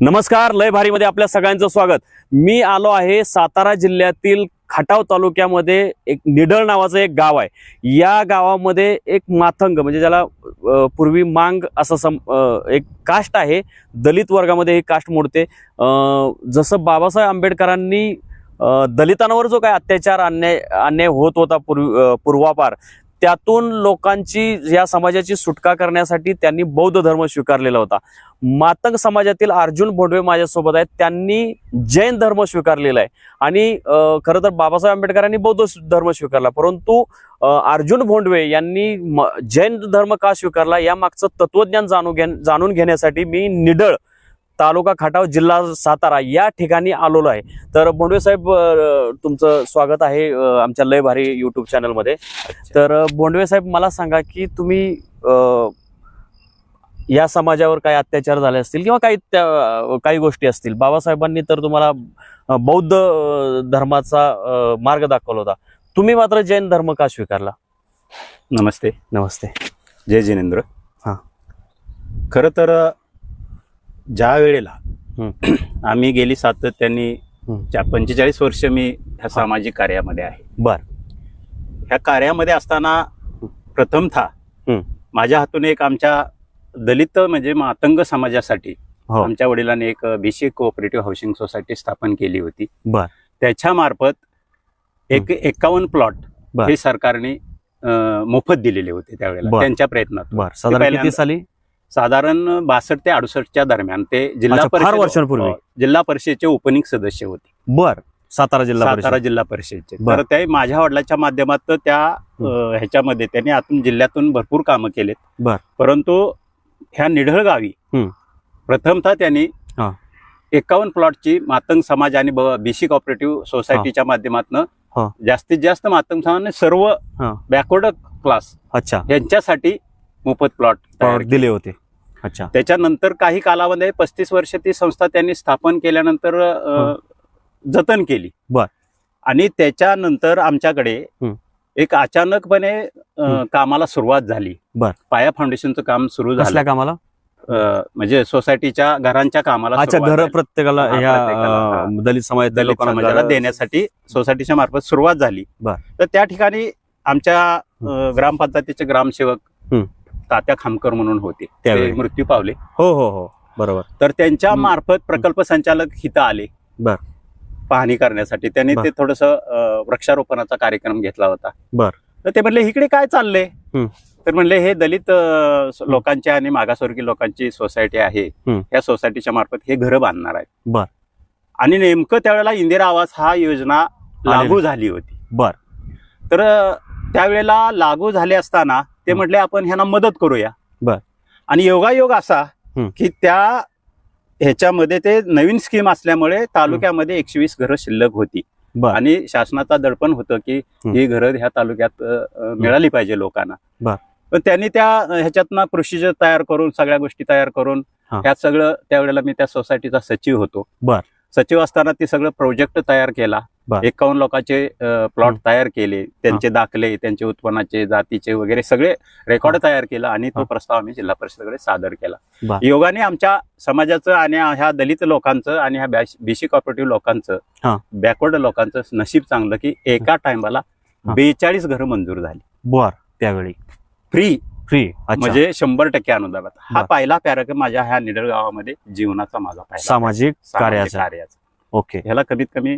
नमस्कार लय भारीमध्ये आपल्या सगळ्यांचं स्वागत. मी आलो आहे सातारा जिल्ह्यातील खटाव तालुक्यामध्ये एक निडळ नावाचं एक गाव आहे. या गावामध्ये एक माथंग म्हणजे ज्याला पूर्वी मांग असं सम एक कास्ट आहे दलित वर्गामध्ये ही कास्ट मोडते. जसं बाबासाहेब आंबेडकरांनी दलितांवर जो काय अत्याचार अन्याय अन्याय होत होता पूर्वी पूर्वापार त्यातून लोकांची या समाजाची सुटका करण्यासाठी त्यांनी बौद्ध धर्म स्वीकारलेला होता. मातंग समाजातील अर्जुन भोंडवे माझ्यासोबत आहेत. त्यांनी जैन धर्म स्वीकारलेला आहे. आणि खरं तर बाबासाहेब आंबेडकरांनी बौद्ध धर्म स्वीकारला. परंतु अर्जुन भोंडवे यांनी म- जैन धर्म का स्वीकारला? या मागचं तत्वज्ञान जाणून घे जाणून घेण्यासाठी मी निडळ तालुका खटाव जिल्हा सातारा या ठिकाणी आलेलो आहे. तर भोंडवे साहेब तुमचं स्वागत आहे आमच्या लय भारी युट्यूब चॅनलमध्ये तर अ, भोंडवे साहेब मला सांगा की तुम्ही या समाजावर काही अत्याचार झाले असतील किंवा काही त्या- काही गोष्टी असतील? बाबासाहेबांनी तर तुम्हाला बौद्ध धर्माचा मार्ग दाखवला होता. तुम्ही मात्र जैन धर्म का स्वीकारला? नमस्ते. नमस्ते. जय जिनेंद्र. हा. खरं तर ज्या वेळेला. आम्ही गेली सातत्याने पंचेचाळीस वर्ष मी ह्या सामाजिक कार्यामध्ये आहे. बर. ह्या कार्यामध्ये असताना प्रथमतः. माझ्या हातून एक आमच्या दलित म्हणजे मातंग समाजासाठी हो. आमच्या वडिलांनी एक बीसी कोऑपरेटिव्ह हाऊसिंग सोसायटी स्थापन केली होती. बर. त्याच्या मार्फत एक एकावन्न प्लॉट. हे सरकारने मोफत दिलेले होते त्यावेळेला. त्यांच्या प्रयत्नात साली? साधारण बासष्ट ते अडुसष्टच्या दरम्यान ते जिल्हा अच्छा, फार वर्षांपूर्वी. हो, जिल्हा परिषदेचे ओपनिंग सदस्य होते बर सातारा जिल्हा सातारा परिषद जिल्हा परिषदेचे बर. तर ते माझ्या वडिलाच्या माध्यमातून त्या अं, ह्याच्यामध्ये त्यांनी आतून जिल्ह्यातून भरपूर कामं केलेत बर. परंतु ह्या निढळ गावी हं. प्रथमतः त्यांनी हा. एकावन्न प्लॉटची मातंग समाज आणि बीसी कॉपरेटिव्ह सोसायटीच्या माध्यमातून हा. जास्तीत जास्त मातंग समाजाने सर्व हा. बॅकवर्ड क्लास अच्छा यांच्यासाठी मोफत प्लॉट तयार. दिले होते अच्छा त्याच्यानंतर काही कालावधी पस्तीस वर्ष ती संस्था त्यांनी स्थापन केल्यानंतर अ, जतन केली बर. आणि त्याच्यानंतर आमच्याकडे हं. एक अचानकपणे अ, हं. कामाला सुरुवात झाली बर. पाया फाउंडेशनचं काम सुरू झालं कसल्या कामाला अ, म्हणजे सोसायटीच्या घरांच्या कामाला अच्छा सुरुवात घर झाली. प्रत्येकाला हा, ह्या प्रत्येकाला, हा. अ, दलित समाजातील दलित लोकांना समाजाला घरं- देण्यासाठी सोसायटीच्या मार्फत सुरुवात झाली बर. तर त्या ठिकाणी आमच्या अ, ग्रामपंचायतीचे ग्रामसेवक हं. तात्या खामकर म्हणून होते त्यावेळी. ते मृत्यू पावले हो हो हो बरोबर तर त्यांच्या. मार्फत प्रकल्प संचालक हिथं आले बर. पाहणी करण्यासाठी त्यांनी. ते थोडस वृक्षारोपणाचा कार्यक्रम घेतला होता बर. तर ते म्हणले इकडे काय चाललंय. तर म्हणले हे दलित अ, स- लोकांची आणि मागासवर्गीय लोकांची सोसायटी आहे. या सोसायटीच्या मार्फत हे घरं बांधणार आहेत बर. आणि नेमकं त्यावेळेला इंदिरा आवास हा योजना लागू झाली होती बर. तर त्यावेळेला लागू झाले असताना ते. म्हटले आपण ह्यांना मदत करूया बर. आणि योगायोग असा. की त्या ह्याच्यामध्ये ते नवीन स्कीम असल्यामुळे तालुक्यामध्ये एकशे वीस घरं शिल्लक होती बर आणि शासनाचा दडपण होतं की हं. घरं ह्या तालुक्यात मिळाली पाहिजे लोकांना बर. पण त्यांनी त्या ह्याच्यातनं प्रोसिजर तयार करून सगळ्या गोष्टी तयार करून हा. ह्यात सगळं त्यावेळेला मी त्या सोसायटीचा सचिव होतो बर. सचिव असताना ते सगळं प्रोजेक्ट तयार केला. एकावन्न लोकांचे प्लॉट. तयार केले त्यांचे दाखले त्यांचे उत्पन्नाचे जातीचे वगैरे सगळे रेकॉर्ड तयार केला आणि तो. प्रस्ताव आम्ही जिल्हा परिषदेकडे सादर केला. योगाने आमच्या समाजाचं आणि ह्या दलित लोकांचं आणि ह्या बीसी कॉपरेटिव्ह लोकांचं हा. बॅकवर्ड लोकांचं नशीब चांगलं की एका टायमाला. बेचाळीस घरं मंजूर झाली बर त्यावेळी फ्री फ्री म्हणजे शंभर टक्के अनुदानात हा. पहिला पॅराग्राफ माझ्या ह्या निडळ गावामध्ये जीवनाचा माझा सामाजिक कार्याचा ओके ह्याला कमीत कमी.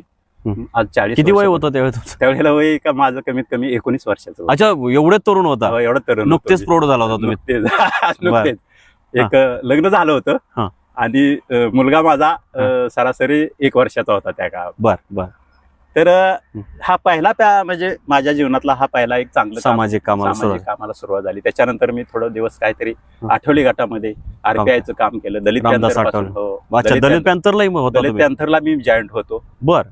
आज चाळीस किती वय होतं त्यावेळी तुमचं? त्यावेळेला वय का माझं कमीत कमी एकोणीस वर्षाचं वय. अच्छा एवढे तरुण होता. हो, एवढं तरुण होतो नुकतेच मी. प्रौढ झाला होता तुम्ही. नुकतेच. नुकतेच. एक अ, लग्न झालं होतं. हा. आणि अ, मुलगा माझा अ. सरासरी एक वर्षाचा होता त्या काळात. बर बर. तर अ, हं. पहिला त्या म्हणजे माझ्या जीवनातला हा पहिला एक चांगलं काम- सामाजिक कामाला सामाजिक सुरुवात. कामाला सुरुवात झाली. त्याच्यानंतर मी थोडं दिवस काहीतरी हं. आठवली गटामध्ये आरपीआयचं काम केलं. दलित रामदास आठवले. हो, अच्छा दलित दलित होता तुम्ही? मी जॉईंट होतो. बर.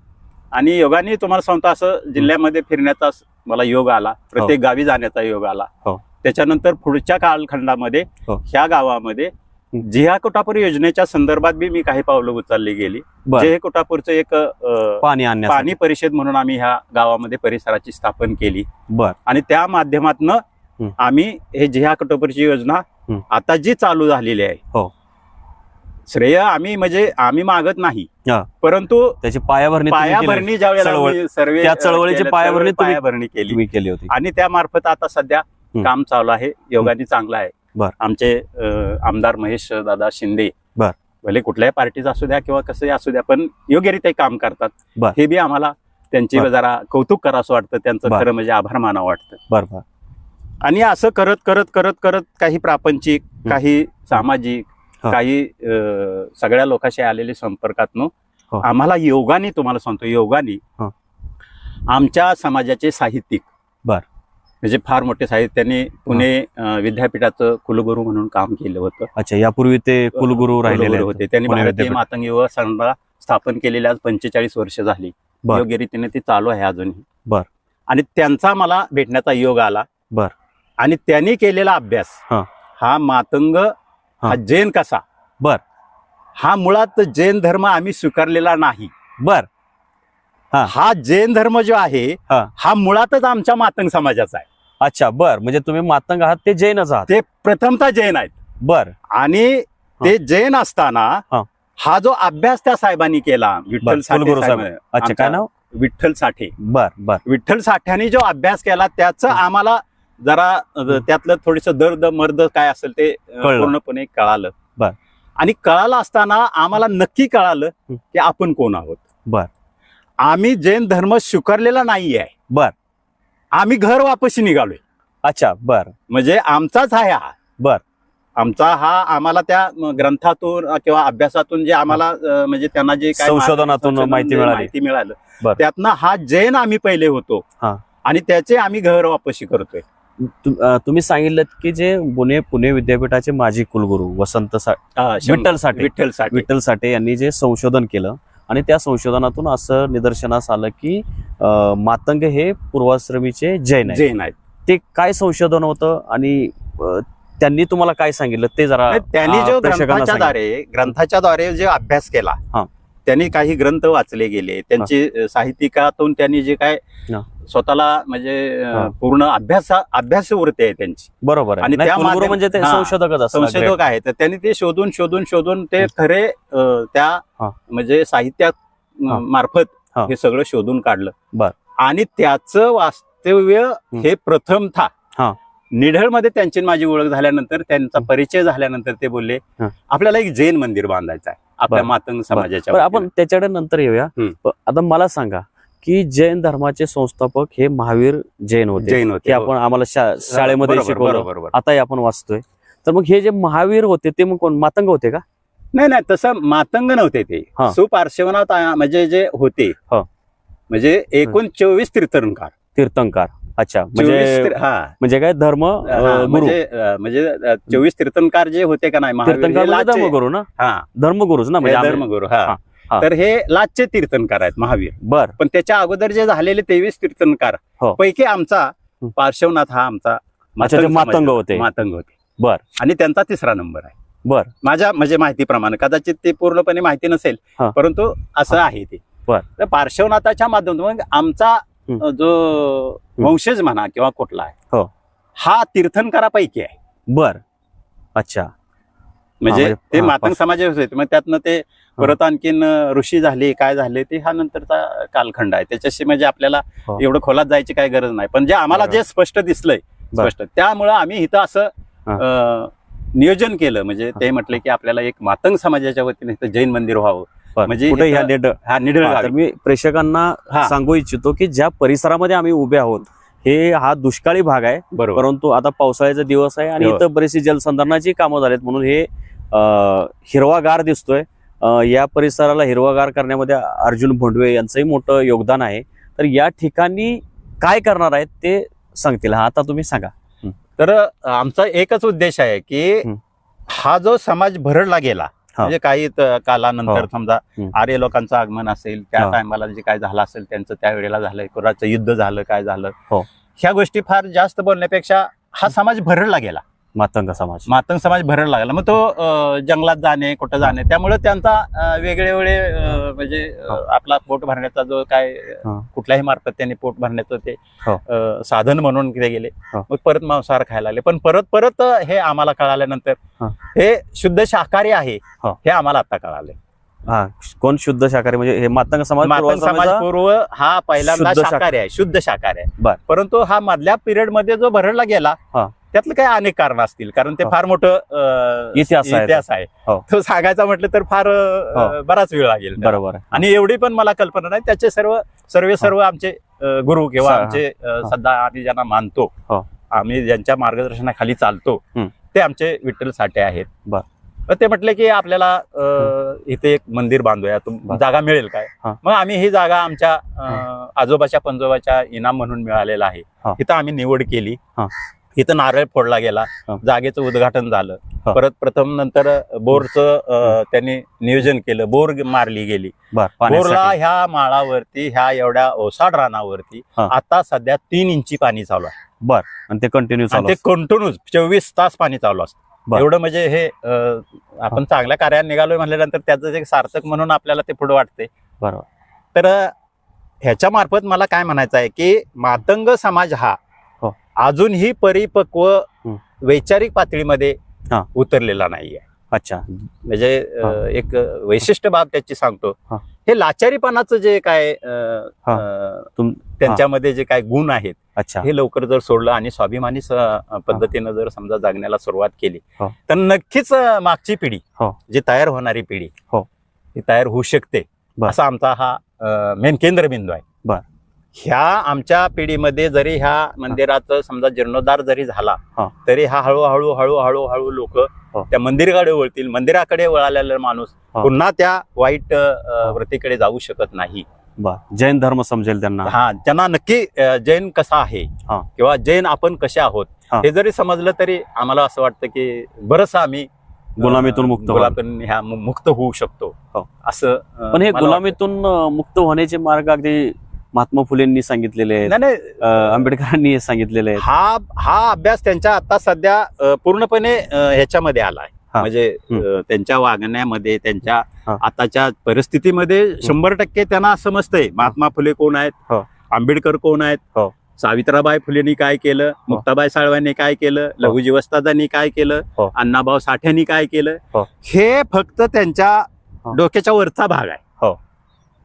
आणि योगाने तुम्हाला सांगतो असं जिल्ह्यामध्ये फिरण्याचा मला योग आला प्रत्येक गावी जाण्याचा योग आला हो. त्याच्यानंतर पुढच्या कालखंडामध्ये हो. ह्या गावामध्ये हं. जिहा कोटापूर योजनेच्या संदर्भात बी मी काही पावलं उचलली गेली जे कोटापूरचं एक पाणी पाणी परिषद म्हणून आम्ही ह्या गावामध्ये परिसराची स्थापन केली बर आणि त्या माध्यमातून हं. आम्ही हे जिहा कोटापूरची योजना हं. आता जी चालू झालेली आहे हो. श्रेय आम्ही म्हणजे आम्ही मागत नाही हा. परंतु त्याची पायाभरणी तुम्ही केली- पायाभरणी ज्या वेळेला चळवळ- सर्वे त्या चळवळीची केलं, पायाभरणी तुम्ही- पायाभरणी केली तुम्ही केली होती आणि त्या मार्फत आता सध्या. काम चालू आहे योगाने चांगलं आहे बर. आमचे अं, आमदार महेश दादा शिंदे बर. भले कुठल्याही पार्टीचा असू द्या किंवा कसंही असू द्या पण योग्यरित्या काम करतात बर. हे बी आम्हाला त्यांची बर. जरा कौतुक करावं वाटतं त्यांचं बर. खरं म्हणजे आभार मानावं वाटतं बरोबर आणि असं करत करत करत करत काही प्रापंचिक काही सामाजिक. काही सगळ्या लोकांशी आलेले संपर्कातनं हो. आम्हाला योगाने तुम्हाला सांगतो योगाने. आमच्या समाजाचे साहित्यिक बर. म्हणजे फार मोठे साहित्य त्यांनी पुणे विद्यापीठाचं कुलगुरू म्हणून काम केलं होतं अच्छा यापूर्वी ते कुलगुरू राहिलेले. होते त्यांनी भारतीय. मातंग युवा संघ स्थापन केलेली आज पंचेचाळीस वर्ष झाली. योग्य रीतीने ती चालू आहे अजूनही बर. आणि त्यांचा मला भेटण्याचा योग आला बर. आणि त्यांनी केलेला अभ्यास. हा मातंग हा जैन कसा? बर. हा मुळात जैन धर्म आम्ही स्वीकारलेला नाही. बर. हा. जैन धर्म जो आहे हा. मुळातच आमच्या मातंग समाजाचा आहे. अच्छा बर. म्हणजे तुम्ही मातंग आहात ते जैनच आहात. ते प्रथमतः जैन आहेत. बर. आणि ते जैन असताना हा. जो अभ्यास त्या साहेबांनी केला विठ्ठल साठे अच्छा काय नाव? विठ्ठल साठे. बर बर. विठ्ठल साठ्याने जो अभ्यास केला त्याचं. आम्हाला जरा त्यातलं थोडस दर्द मर्द काय असेल ते. पूर्णपणे कळालं बर. आणि कळालं असताना आम्हाला नक्की कळालं. की आपण कोण आहोत बर. आम्ही जैन धर्म स्वीकारलेला नाही आहे बर. आम्ही घर वापसी निघालोय अच्छा बर म्हणजे आमचाच आहे हा बर. आमचा हा आम्हाला त्या ग्रंथातून किंवा अभ्यासातून जे आम्हाला म्हणजे त्यांना जे काय संशोधनातून संशोधन माहिती. माहिती मिळालं. त्यातनं हा जैन आम्ही पहिले होतो. आणि त्याचे आम्ही घर वापसी करतोय तु- तुम्ही सांगितलं की जे पुणे पुणे विद्यापीठाचे माजी कुलगुरू वसंत सा शं- विठ्ठल साठे विठ्ठल साठे विठ्ठल साठे यांनी जे संशोधन केलं आणि त्या संशोधनातून असं निदर्शनास आलं की मातंग हे पूर्वाश्रमीचे जैन जैन आहेत ते काय संशोधन होतं आणि त्यांनी तुम्हाला काय सांगितलं ते जरा त्यांनी जो ग्रंथाच्या. द्वारे ग्रंथाच्या द्वारे जे अभ्यास केला हा. त्यांनी काही ग्रंथ वाचले गेले त्यांची साहित्यिकातून त्यांनी जे काय. स्वतःला म्हणजे. पूर्ण अभ्यास अभ्यास वृत्ती आहे त्यांची बरोबर आहे आणि त्या म्हणजे असतात संशोधक आहेत तर त्यांनी ते शोधून शोधून शोधून ते. खरे त्या. म्हणजे साहित्यात. मार्फत हा. सगळं शोधून काढलं बर. आणि त्याचं वास्तव्य हे प्रथमतः हा. निढळमध्ये त्यांची माझी ओळख झाल्यानंतर त्यांचा. परिचय झाल्यानंतर ते बोलले. आपल्याला एक जैन मंदिर बांधायचं आहे आपल्या. मातंग समाजाच्या. आपण त्याच्याकडे नंतर येऊया आता मला सांगा की जैन धर्माचे संस्थापक हे महावीर जैन होते जैन होते हो. आपण आम्हाला शाळेमध्ये शिकवलं. आताही आपण वाचतोय तर मग हे जे महावीर होते ते मग कोण मातंग होते का नाही नाही तसं मातंग नव्हते ते हा. सुपार्श्वनाथ म्हणजे जे होते हा. म्हणजे एकूण चोवीस तीर्थंकार तीर्थंकार अच्छा म्हणजे हा. म्हणजे काय धर्म अं, गुरु? म्हणजे अं, म्हणजे अं, चोवीस तीर्थंकार जे होते का नाही महावीर, तीर्थंकार म्हणजे धर्मगुरू ना? हा. धर्मगुरुच ना हे म्हणजे आम्ही- धर्मगुरू हा. हा, हा. तर हे लाचचे तीर्थंकार आहेत महावीर. बर. पण त्याच्या अगोदर जे झालेले तेवीस तीर्थंकार हो. पैकी आमचा. पार्श्वनाथ हा आमचा अच्छा ते मातंग होते. मातंग होते. बर. आणि त्यांचा तिसरा नंबर आहे. बर. माझ्या म्हणजे माहितीप्रमाणे कदाचित ते पूर्णपणे माहिती नसेल हा. परंतु असं आहे ते. बर. तर पार्श्वनाथाच्या माध्यमातून मग आमचा जो वंशज म्हणा किंवा कुठला आहे हो. हा तीर्थंकरापैकी आहे. बर. अच्छा. म्हणजे म्हणजे- ते मातंग समाज होते. मग त्यातनं ते परत आणखीन ऋषी झाले काय झाले ते हा नंतरचा कालखंड आहे. त्याच्याशी म्हणजे आपल्याला हो. एवढं खोलात जायची काही गरज नाही. पण जे आम्हाला. जे स्पष्ट दिसलंय. स्पष्ट. त्यामुळं आम्ही इथं असं नियोजन केलं. म्हणजे ते म्हटले की आपल्याला एक मातंग समाजाच्या वतीने इथं जैन मंदिर व्हावं. म्हणजे कुठे ह्या इथं- निड हा तर. मी प्रेक्षकांना. सांगू इच्छितो की ज्या परिसरामध्ये आम्ही उभे आहोत हे हा दुष्काळी भाग आहे बरोबर परंतु आता पावसाळ्याचा दिवस आहे आणि. इथं बरीचशी जलसंधारणाची कामं झालीत म्हणून हे हिरवागार दिसतोय या परिसराला हिरवागार करण्यामध्ये अर्जुन भोंडवे यांचंही मोठं योगदान आहे तर या ठिकाणी काय करणार आहेत ते सांगतील हा आता तुम्ही सांगा तर आमचा एकच उद्देश आहे की हं. जो समाज भरडला गेला. म्हणजे काही कालानंतर हो. समजा. आर्य लोकांचं आगमन असेल त्या. टायमाला जे काय झालं असेल त्यांचं त्यावेळेला झालंय कोणाचं युद्ध झालं काय झालं हो. ह्या गोष्टी फार जास्त बोलण्यापेक्षा हा समाज भरडला गेला मातंग समाज मातंग समाज भरायला लागला मग तो अं, जंगलात जाणे कुठं जाणे त्यामुळे त्यांचा अं, वेगळे वेगळे अं, म्हणजे अं, हो. आपला पोट भरण्याचा जो काय अं, हा. कुठल्याही मार्फत त्यांनी पोट भरण्याचं ते हो. अं, साधन म्हणून ते गेले हो. मग परत मांसाहार खायला लागले पण परत परत हे आम्हाला कळाल्यानंतर हा. हे शुद्ध शाकाहारी आहे हो. हे आम्हाला आता कळाले हा कोण शुद्ध शाकाहारी म्हणजे हे मातंग समाज मातंग समाज समाजा- पूर्व हा पहिल्यांदा शुद्ध शाकाहारी आहे शुद्ध शाकाहारी आहे बर. परंतु हा मधल्या पिरियडमध्ये जो भरडला गेला हा. त्यातलं काही अनेक कारण असतील कारण ते हो. फार मोठं इतिहास आहे. इतिहास आहे हो. तो सांगायचा म्हटलं तर फार हो. बराच वेळ लागेल बरोबर. आणि एवढी पण मला कल्पना नाही त्याचे सर्व सर्व सर्व आमचे गुरु किंवा आमचे. सध्या आम्ही ज्यांना मानतो. आम्ही ज्यांच्या मार्गदर्शनाखाली चालतो. ते आमचे विठ्ठल साठे आहेत ते म्हटले की आपल्याला इथे एक मंदिर बांधूया. जागा मिळेल काय. मग आम्ही ही जागा आमच्या आजोबाच्या पंजोबाच्या इनाम म्हणून मिळालेला आहे. इथं आम्ही निवड केली. इथं नारळ फोडला गेला. जागेचं उद्घाटन झालं. परत प्रथम नंतर बोरचं त्यांनी नियोजन केलं बोर मारली गेली बर बोरला. ह्या माळावरती ह्या एवढ्या ओसाड रानावरती. आता सध्या तीन इंची पाणी चालू आहे बर आणि ते कंटिन्यू ते कंटिन्यू चोवीस तास पाणी चालू असतं. एवढं म्हणजे हे आपण चांगल्या कार्यात निघालोय म्हणल्यानंतर त्याचं एक सार्थक म्हणून आपल्याला ते पुढे वाटते बरोबर तर ह्याच्या मार्फत मला काय म्हणायचं आहे की मातंग समाज हो. अजूनही परिपक्व. वैचारिक पातळीमध्ये. उतरलेला नाहीये अच्छा म्हणजे एक वैशिष्ट्य बाब त्याची सांगतो हा. लाचारीपणाचं जे काय त्यांच्यामध्ये जे काय गुण आहेत अच्छा हे लवकर जर सोडलं आणि स्वाभिमानी पद्धतीनं जर समजा जगण्याला सुरुवात केली हो. तर नक्कीच मागची पिढी हो. जी तयार होणारी पिढी हो. ती तयार होऊ शकते. असा आमचा हा मेन केंद्रबिंदू आहे बर. ह्या आमच्या पिढीमध्ये जरी ह्या मंदिराचं समजा जीर्णोद्धार जरी झाला हा. तरी हा हळूहळू हळूहळू हळू लोक. त्या मंदिराकडे वळतील मंदिराकडे वळालेला माणूस हो. पुन्हा त्या वाईट अं, वृत्तीकडे जाऊ शकत नाही बर जैन धर्म समजेल त्यांना हा त्यांना नक्की अ, जैन कसा आहे हा. किंवा जैन आपण कसे आहोत हा. हे जरी समजलं तरी आम्हाला असं वाटतं की बरंच आम्ही अ, गुलामीतून मुक्त व्हाल. गुलामीतून ह्या मु- मुक्त होऊ शकतो हो. असं अ, पण हे मला गुलामीतून अं, मुक्त होण्याचे मार्ग अगदी महात्मा फुलेंनी सांगितलेले. नाही आंबेडकरांनी हे सांगितलेले हा हा अभ्यास त्यांच्या आता सध्या अ, पूर्णपणे अ, ह्याच्यामध्ये आलाय हा. म्हणजे अ, त्यांच्या वागण्यामध्ये त्यांच्या हा. आताच्या परिस्थितीमध्ये शंभर टक्के त्यांना समजतंय महात्मा फुले कोण आहेत हो. आंबेडकर कोण आहेत हो. सावित्राबाई फुलेंनी काय केलं मुक्ताबाई साळव्यांनी काय केलं लहुजी वस्तादांनी काय केलं हो. अण्णाभाऊ साठ्यांनी काय केलं हो. हे फक्त त्यांच्या हो. डोक्याच्या वरचा भाग आहे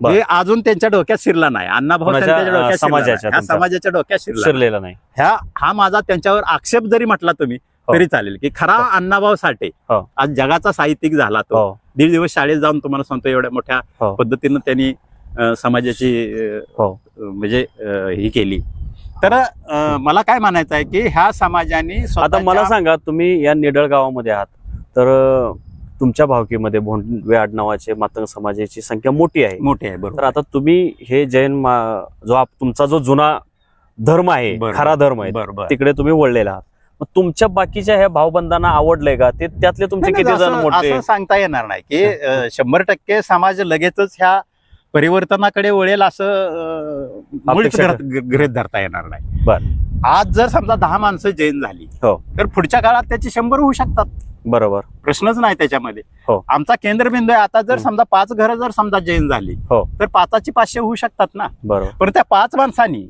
हो. हे अजून त्यांच्या डोक्यात शिरला नाही अण्णाभाऊ कोणाच्या, त्यांच्या डोक्यात अ, शिरला नाही. समाजाच्या ह्या तुमच्या. समाजाच्या डोक्यात शिरला. शिरलेला नाही ह्या हा माझा त्यांच्यावर आक्षेप जरी म्हटला तुम्ही हो. तरी चालेल की खरा अण्णाभाऊ साठे हो. आज जगाचा साहित्यिक झाला तो हो दीड दिवस शाळेत जाऊन तुम्हाला सांगतो एवढ्या मोठ्या हो. पद्धतीनं त्यांनी अ, समाजाची अ, हो. म्हणजे अ, ही केली तर अ, मला काय म्हणायचं आहे की ह्या समाजाने आता स्वतःच्या- मला सांगा तुम्ही या निडळ गावामध्ये आहात तर अं, तुमच्या भावकीमध्ये भोंडवे आडनावाचे मातंग समाजाची संख्या मोठी आहे. मोठे आहे तर बरोबर आता तुम्ही हे जैन मा- जो आप- तुमचा जो जुना धर्म आहे. खरा धर्म आहे बरोबर. तिकडे तुम्ही वळलेला आहात. मग तुमच्या बाकीच्या ह्या भावबंधांना आवडलंय का? ते त्यातले तुमचे किती जण मोठे? असं सांगता येणार नाही की शंभर टक्के समाज लगेचच ह्या परिवर्तनाकडे वळेल असं गृहीत धरता येणार नाही. बर. आज जर समजा दहा माणसं जैन झाली हो. तर पुढच्या काळात त्याची शंभर होऊ शकतात. बरोबर प्रश्नच नाही त्याच्यामध्ये हो. आमचा केंद्रबिंदू आहे आता जर हम्म. समजा पाच घरं जर समजा जैन झाली हो. तर पाचाची पाचशे होऊ शकतात ना बरोबर पण त्या पाच माणसांनी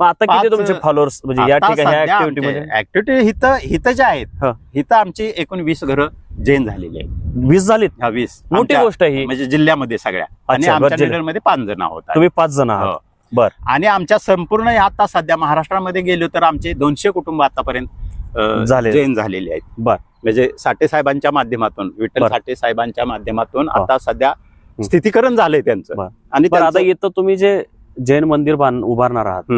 मग आता किती पाच- तुमचे फॉलोअर्स म्हणजे या ठिकाणी ऍक्टिव्हिटी मध्ये ऍक्टिव्हिटी हिथं हिथं ज्या आहेत हा. हिथं आमची एकूण वीस घरं जैन झालेली आहेत वीस झालीत ह्या वीस मोठी आमच्या- गोष्ट आहे ही म्हणजे जिल्ह्यामध्ये सगळ्या आणि अच्छा, आमच्या बरं, जिल्ह्यात. लीडरमध्ये पाच जण आहोत तुम्ही पाच जण आहात हो. बर. आणि आमच्या संपूर्ण आता सध्या महाराष्ट्रामध्ये गेलो तर आमचे दोनशे कुटुंब आतापर्यंत अ, झालेले. जैन झालेले आहेत बर. म्हणजे साठे साहेबांच्या माध्यमातून विठ्ठल. साठे साहेबांच्या माध्यमातून. आता सध्या स्थितीकरण झालंय त्यांचं. आणि आता इथं तुम्ही जे जैन मंदिर उभारणार आहात.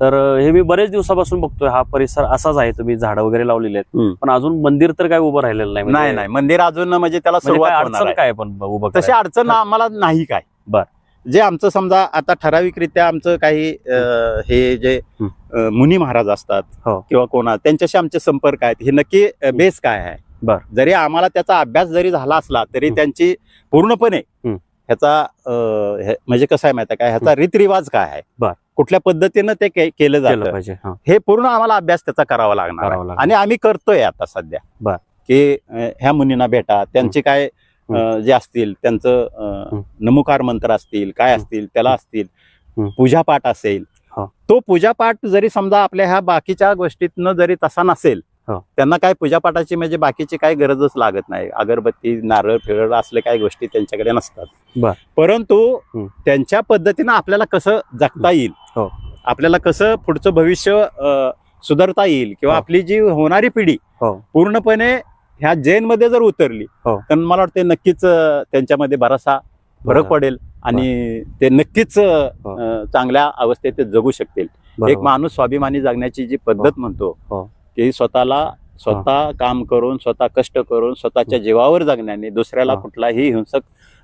तर हे मी बरेच दिवसापासून बघतोय हा परिसर असाच आहे तुम्ही झाडं वगैरे लावलेले आहेत. पण अजून मंदिर तर काय उभं राहिलेलं नाही म्हणजे- नाही नाही मंदिर अजून म्हणजे त्याला म्हणजे सुरुवात अडचण काय पण उभं तशी? अडचण आम्हाला नाही काय बर. जे आमचं समजा आता ठराविकरित्या आमचं काही अ, हे जे. अ, मुनी महाराज असतात हो. किंवा कोणा त्यांच्याशी आमचे संपर्क आहेत हे नक्की बेस काय आहे बर. जरी आम्हाला त्याचा अभ्यास जरी झाला असला तरी हं. त्यांची पूर्णपणे हं. ह्याचा अ, हे- म्हणजे कसं आहे माहिती आहे का ह्याचा रीतरिवाज काय आहे बर. कुठल्या पद्धतीनं ते के- केलं केलं जातं पाहिजे हा हे पूर्ण आम्हाला अभ्यास त्याचा करावा लागणार करावा आहे. लागणार. आणि आम्ही करतोय आता सध्या बर. की अं, ह्या मुनींना भेटा त्यांचे काय जे असतील त्यांचं. नमुकार मंत्र असतील काय. असतील त्याला असतील. पूजापाठ असेल. तो पूजापाठ जरी समजा आपल्या ह्या बाकीच्या गोष्टीतनं जरी तसा नसेल. त्यांना काय पूजापाठाची म्हणजे बाकीची काही गरजच लागत नाही अगरबत्ती नारळ फिरळ असले काही गोष्टी त्यांच्याकडे नसतात. परंतु. त्यांच्या पद्धतीनं आपल्याला कसं जगता येईल हो. आपल्याला कसं पुढचं भविष्य सुधारता येईल किंवा हो. आपली जी होणारी पिढी हो पूर्णपणे ह्या जैनमध्ये जर उतरली हो. तर मला वाटतं नक्कीच त्यांच्यामध्ये बराचसा फरक. पडेल आणि ते नक्कीच अं, हो. चांगल्या अवस्थेत ते जगू शकतील एक बरोबर. माणूस स्वाभिमानी जगण्याची जी पद्धत म्हणतो हो. की स्वतःला स्वतः काम करून स्वतः कष्ट करून स्वतःच्या जीवावर जगण्याने दुसऱ्याला हा. कुठलाही हिंसक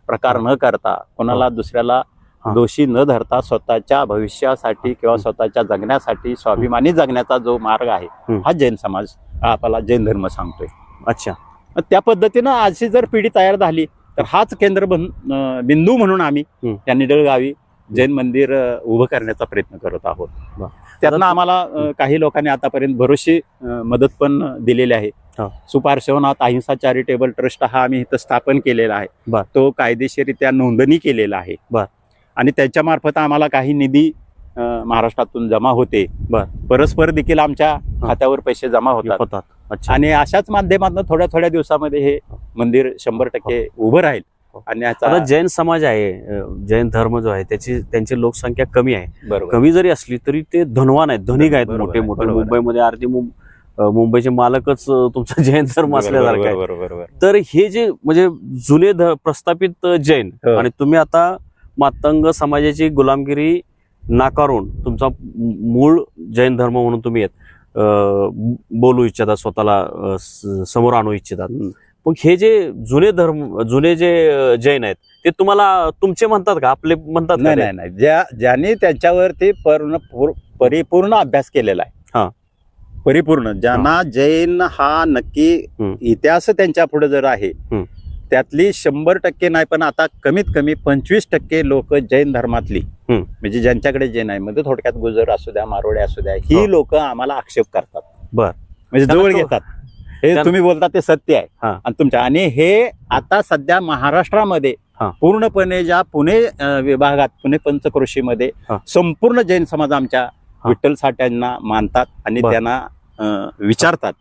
प्रकार न करता कोणाला दुसऱ्याला हा. दोषी न धरता स्वतःच्या भविष्यासाठी किंवा स्वतःच्या जगण्यासाठी स्वाभिमानी जगण्याचा जो मार्ग आहे हम्म. हा जैन समाज हा आपला जैन धर्म सांगतोय अच्छा. त्या पद्धतीनं अशी जर पिढी तयार झाली तर हाच केंद्र बिंदू म्हणून आम्ही हम्म. या निडळ गावी जैन मंदिर उभं करण्याचा प्रयत्न करत आहोत. आता- आम्हाला काही लोकांनी आतापर्यंत भरोशी मदत पण दिलेली आहे. हा. सुपार शिवनाथ अहिंसा चॅरिटेबल ट्रस्ट हा आम्ही इथं स्थापन केलेला आहे. तो कायदेशीरित्या नोंदणी केलेला आहे. बर. आणि त्याच्या मार्फत आम्हाला काही निधी महाराष्ट्रातून जमा होते. बर. परस्पर देखील आमच्या खात्यावर पैसे जमा होतात. आणि अशाच माध्यमातून थोड्या थोड्या दिवसामध्ये हे मंदिर शंभर टक्के उभं राहील. हो. आणि आता जैन समाज आहे जैन धर्म जो आहे त्याची त्यांची लोकसंख्या कमी आहे. कमी जरी असली तरी ते धनवान आहेत धनिक आहेत मोठे मोठे. मुंबईमध्ये अर्धी मुंबईचे मालकच तुमचा जैन धर्म असल्यासारखं आहे. बरोबर तर हे जे म्हणजे जुने प्रस्थापित जैन हो. आणि तुम्ही आता मातंग समाजाची गुलामगिरी नाकारून तुमचा मूळ जैन धर्म म्हणून तुम्ही अं, बोलू इच्छितात स्वतःला समोर आणू इच्छितात. मग हे जे जुने धर्म जुने जे जैन आहेत ते तुम्हाला तुमचे म्हणतात का आपले म्हणतात नाही? नाही नाही ज्या ज्यांनी त्यांच्यावरती पूर्ण पूर- परिपूर्ण अभ्यास केलेला हा. आहे परिपूर्ण ज्यांना जैन हा नक्की. इतिहास त्यांच्या पुढे जर आहे. त्यातली शंभर टक्के नाही पण आता कमीत कमी पंचवीस टक्के लोक जैन धर्मातली. म्हणजे ज्यांच्याकडे जैन आहे म्हणजे थोडक्यात गुजर असू द्या मारोडे असू द्या हो. ही लोक आम्हाला आक्षेप करतात बर. म्हणजे जवळ घेतात हे तुम्ही बोलता ते सत्य आहे. आणि तुमच्या आणि हे आता सध्या महाराष्ट्रामध्ये. पूर्णपणे ज्या पुणे विभागात पुणे पंचक्रोशीमध्ये. संपूर्ण जैन समाज आमच्या. विठ्ठल साठ्यांना मानतात आणि. त्यांना विचारतात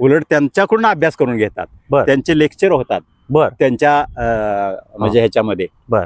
उलट त्यांच्याकडून अभ्यास करून घेतात. त्यांचे लेक्चर होतात बर त्यांच्या अं, म्हणजे ह्याच्यामध्ये बर.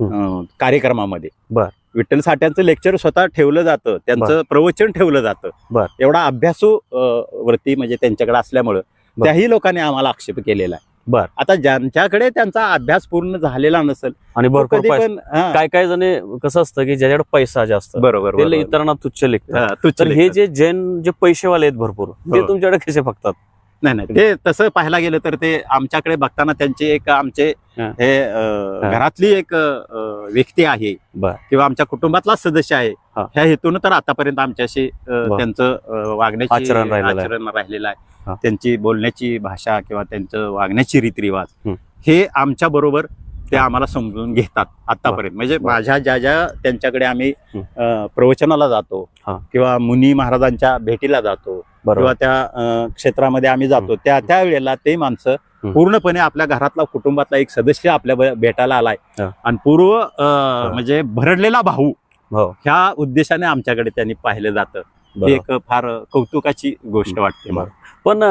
अं, कार्यक्रमामध्ये बर. विठ्ठल साठ्यांचं लेक्चर स्वतः ठेवलं जातं त्यांचं प्रवचन ठेवलं जातं बर. एवढा अभ्यासू अं, वृत्ती म्हणजे त्यांच्याकडे असल्यामुळं बर. त्याही लोकांनी आम्हाला आक्षेप केलेला आहे बर. आता ज्यांच्याकडे त्यांचा अभ्यास पूर्ण झालेला नसेल आणि भरपूर कधी पैसा पण हा, काय काय जण कसं असतं की ज्याच्याकडे पैसा जास्त बरोबर ते बरोबर. इतरांना तुच्छ लेखतात हा, तुच्छ तर हे लेखतात. जे जैन जे पैसेवाले आहेत भरपूर ते हो. तुमच्याकडे कसे बघतात नाही नाही ते तसं पाहायला गेलं तर ते आमच्याकडे बघताना त्यांचे एक आमचे हा. हे अं, हा. घरातली एक अं, व्यक्ती आहे बर. किंवा आमच्या कुटुंबातला सदस्य आहे हा. ह्या हेतून तर आतापर्यंत आमच्याशी अं, बर. त्यांचं अं, वागण्याची आचरण राहिलेलं आहे. आचरण राहिलेलं हा. आहे त्यांची बोलण्याची भाषा किंवा त्यांचं वागण्याची रीतिरिवाज हं. हे आमच्या बरोबर ते आम्हाला समजून घेतात आतापर्यंत म्हणजे बर. माझ्या ज्या ज्या त्यांच्याकडे आम्ही हं. अं, प्रवचनाला जातो हा. किंवा मुनी महाराजांच्या भेटीला जातो किंवा त्या क्षेत्रामध्ये आम्ही जातो. त्या त्या वेळेला ते माणसं. पूर्णपणे आपल्या घरातला कुटुंबातला एक सदस्य आपल्या भेटायला आलाय. आणि पूर्व म्हणजे भरडलेला भाऊ हो. ह्या उद्देशाने आमच्याकडे त्यांनी पाहिलं जातं. ही. एक फार कौतुकाची गोष्ट वाटते मला. पण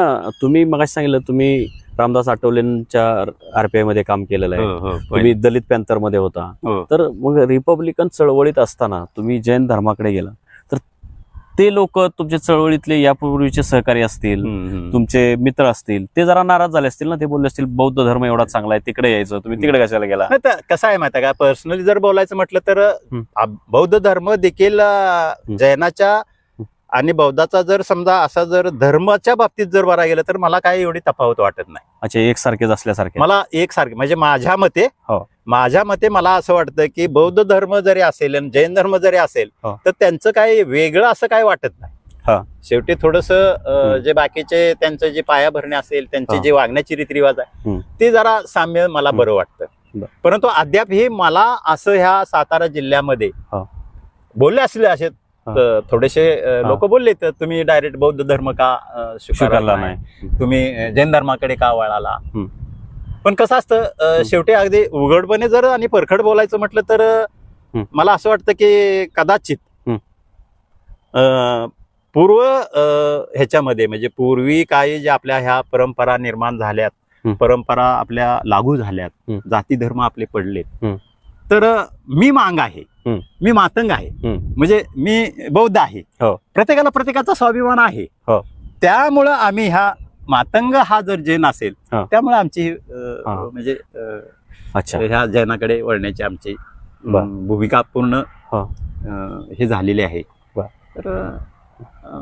तुम्ही मग सांगितलं तुम्ही रामदास आठवलेंच्या आरपीआयमध्ये काम केलेलं आहे. हो, हो, तुम्ही दलित पॅन्थरमध्ये होता. तर मग रिपब्लिकन चळवळीत असताना तुम्ही जैन धर्माकडे गेला. ते लोक तुमच्या चळवळीतले यापूर्वीचे सहकारी असतील. तुमचे मित्र असतील ते जरा नाराज झाले असतील ना ते बोलले असतील बौद्ध धर्म एवढा चांगला आहे तिकडे यायचं तुम्ही तिकडे कशाला गेला कसं आहे माहिती का पर्सनली जर बोलायचं म्हटलं तर बौद्ध धर्म देखील. जैनाच्या आणि बौद्धाचा जर समजा असा जर धर्माच्या बाबतीत जर बरा गेलं तर मला काही एवढी तफावत वाटत नाही अच्छा एकसारखेच असल्यासारखे मला एक सारखे म्हणजे माझ्या मते हो. माझ्या मते मला असं वाटतं की बौद्ध धर्म जरी असेल आणि जैन धर्म जरी असेल हो. तर त्यांचं काही वेगळं असं काही वाटत नाही हा. शेवटी थोडस. जे बाकीचे त्यांचं जे पाया भरणे असेल त्यांचे. जे वागण्याची रीतिरिवाज आहे. ते जरा साम्य मला. बरं वाटतं. परंतु अद्याप हे मला असं ह्या सातारा जिल्ह्यामध्ये. बोलले असले असे थोडेसे लोक बोलले तर तुम्ही डायरेक्ट बौद्ध धर्म का स्वीकारला नाही तुम्ही जैन धर्माकडे का वळाला. पण कसं असतं शेवटी अगदी उघडपणे जर आणि परखड बोलायचं म्हटलं तर. मला असं वाटतं की कदाचित पूर्व ह्याच्यामध्ये म्हणजे पूर्वी काही ज्या आपल्या ह्या परंपरा निर्माण झाल्यात. परंपरा आपल्या लागू झाल्यात. जाती धर्म आपले पडलेत. तर मी मांग आहे. मी मातंग आहे. म्हणजे मी बौद्ध आहे हो. प्रत्येकाला प्रत्येकाचा स्वाभिमान आहे हो. त्यामुळं आम्ही ह्या मातंग हा जर जैन असेल हा. त्यामुळे आमची अ, हा. म्हणजे अ, अच्छा ह्या जैनाकडे वळण्याची आमची बर. भूमिका पूर्ण हा. अ, हे झालेली आहे बर. तर अ,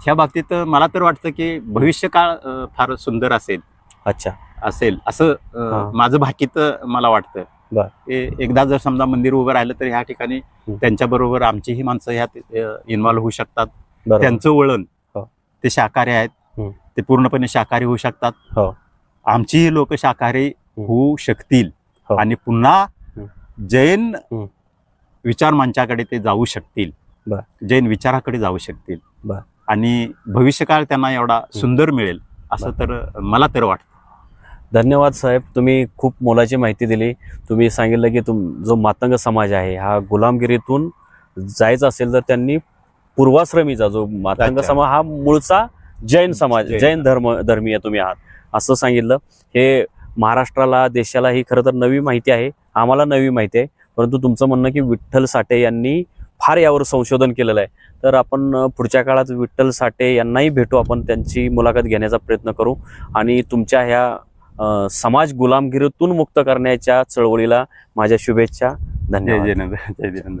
ह्या बाबतीत मला तर वाटतं की भविष्यकाळ अ, फार सुंदर असेल अच्छा असेल असं अ, हा. माझं भाकीत मला वाटतं बर. एकदा जर समजा मंदिर उभं राहिलं तर ह्या ठिकाणी हं. त्यांच्याबरोबर आमचीही माणसं ह्यात इन्व्हॉल्व्ह होऊ शकतात बरोबर त्यांचं वळण हो. ते शाकाहारी आहेत. ते पूर्णपणे शाकाहारी होऊ शकतात हो. आमचीही लोक शाकाहारी होऊ शकतील हो. आणि पुन्हा. जैन. विचार मंचाकडे ते जाऊ शकतील. जैन विचाराकडे जाऊ शकतील. आणि भविष्यकाळ त्यांना एवढा सुंदर मिळेल असं तर मला तर वाटतं धन्यवाद साहेब तुम्ही खूप मोलाची माहिती दिली तुम्ही सांगितलं की तुम जो मातंग समाज आहे हा गुलामगिरीतून जायचा असेल तर त्यांनी पूर्वाश्रमीचा जो मातंग. समाज हा मूळचा जैन समाज जैन. धर्म धर्मीय तुम्ही आहात. असं सांगितलं. हे महाराष्ट्राला देशाला ही खरं तर नवी माहिती आहे. आम्हाला नवी माहिती आहे. परंतु तुमचं म्हणणं की विठ्ठल साठे यांनी फार यावर संशोधन केलेलं आहे. तर आपण पुढच्या काळात विठ्ठल साठे यांनाही भेटू. आपण त्यांची मुलाखत घेण्याचा प्रयत्न करू. आणि तुमच्या ह्या समाज गुलामगिरीतून मुक्त करण्याच्या चळवळीला माझ्या शुभेच्छा. जय धन्यवाद. जय जैनंद